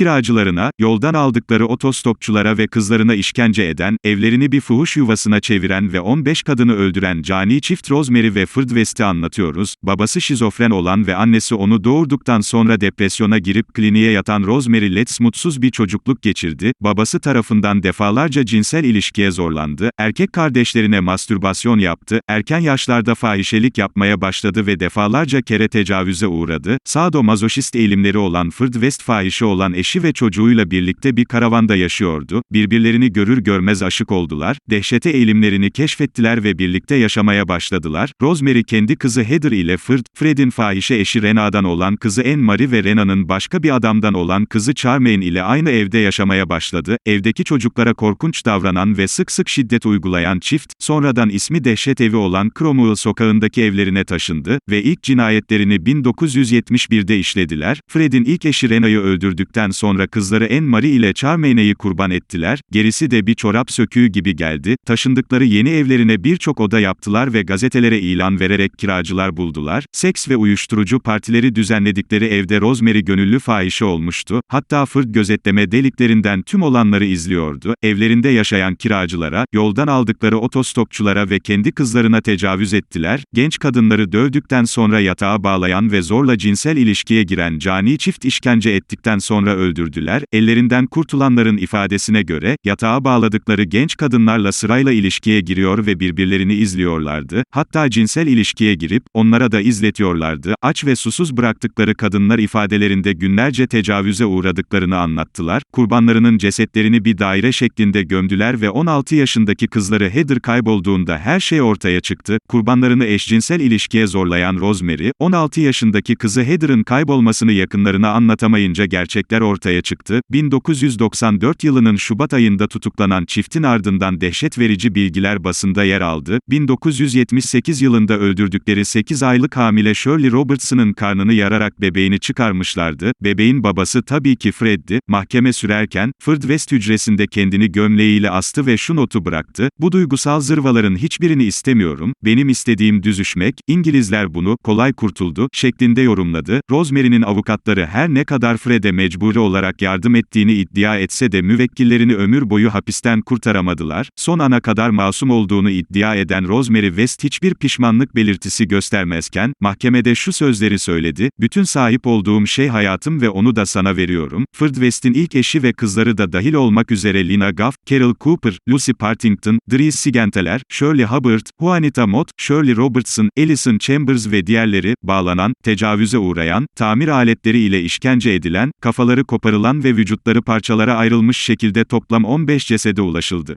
kiracılarına, yoldan aldıkları otostopçulara ve kızlarına işkence eden, evlerini bir fuhuş yuvasına çeviren ve 15 kadını öldüren cani çift Rosemary ve Ford West'i anlatıyoruz. Babası şizofren olan ve annesi onu doğurduktan sonra depresyona girip kliniğe yatan Rosemary Letts mutsuz bir çocukluk geçirdi. Babası tarafından defalarca cinsel ilişkiye zorlandı. Erkek kardeşlerine mastürbasyon yaptı. Erken yaşlarda fahişelik yapmaya başladı ve defalarca kere tecavüze uğradı. Sado-mazoşist eğilimleri olan Ford West fahişe olan eşi ve çocuğuyla birlikte bir karavanda yaşıyordu. Birbirlerini görür görmez aşık oldular. Dehşete eğilimlerini keşfettiler ve birlikte yaşamaya başladılar. Rosemary kendi kızı Heather ile Ford, Fred'in fahişe eşi Rena'dan olan kızı Anne-Marie ve Rena'nın başka bir adamdan olan kızı Charmaine ile aynı evde yaşamaya başladı. Evdeki çocuklara korkunç davranan ve sık sık şiddet uygulayan çift, sonradan ismi Dehşet Evi olan Cromwell sokağındaki evlerine taşındı ve ilk cinayetlerini 1971'de işlediler. Fred'in ilk eşi Rena'yı öldürdükten sonra kızları Anne-Marie ile Charmaine'yi kurban ettiler. Gerisi de bir çorap söküğü gibi geldi. Taşındıkları yeni evlerine birçok oda yaptılar ve gazetelere ilan vererek kiracılar buldular. Seks ve uyuşturucu partileri düzenledikleri evde Rosemary gönüllü fahişe olmuştu. Hatta Ford gözetleme deliklerinden tüm olanları izliyordu. Evlerinde yaşayan kiracılara, yoldan aldıkları otostopçulara ve kendi kızlarına tecavüz ettiler. Genç kadınları dövdükten sonra yatağa bağlayan ve zorla cinsel ilişkiye giren cani çift işkence ettikten sonra öldürdüler. Ellerinden kurtulanların ifadesine göre, yatağa bağladıkları genç kadınlarla sırayla ilişkiye giriyor ve birbirlerini izliyorlardı. Hatta cinsel ilişkiye girip, onlara da izletiyorlardı. Aç ve susuz bıraktıkları kadınlar ifadelerinde günlerce tecavüze uğradıklarını anlattılar. Kurbanlarının cesetlerini bir daire şeklinde gömdüler ve 16 yaşındaki kızları Heather kaybolduğunda her şey ortaya çıktı. Kurbanlarını eşcinsel ilişkiye zorlayan Rosemary, 16 yaşındaki kızı Heather'ın kaybolmasını yakınlarına anlatamayınca gerçekler ortaya çıktı. 1994 yılının Şubat ayında tutuklanan çiftin ardından dehşet verici bilgiler basında yer aldı. 1978 yılında öldürdükleri 8 aylık hamile Shirley Robertson'ın karnını yararak bebeğini çıkarmışlardı. Bebeğin babası tabii ki Fred'di. Mahkeme sürerken, Ford West hücresinde kendini gömleğiyle astı ve şu notu bıraktı. Bu duygusal zırvaların hiçbirini istemiyorum. Benim istediğim düzüşmek, İngilizler bunu, kolay kurtuldu, şeklinde yorumladı. Rosemary'nin avukatları her ne kadar Fred'e mecburi olarak yardım ettiğini iddia etse de müvekkillerini ömür boyu hapisten kurtaramadılar. Son ana kadar masum olduğunu iddia eden Rosemary West hiçbir pişmanlık belirtisi göstermezken, mahkemede şu sözleri söyledi, bütün sahip olduğum şey hayatım ve onu da sana veriyorum. Ford West'in ilk eşi ve kızları da dahil olmak üzere Lina Goff, Carol Cooper, Lucy Partington, Dries Sigenteler, Shirley Hubbard, Juanita Mott, Shirley Robertson, Alison Chambers ve diğerleri, bağlanan, tecavüze uğrayan, tamir aletleri ile işkence edilen, kafaları koparılan ve vücutları parçalara ayrılmış şekilde toplam 15 cesede ulaşıldı.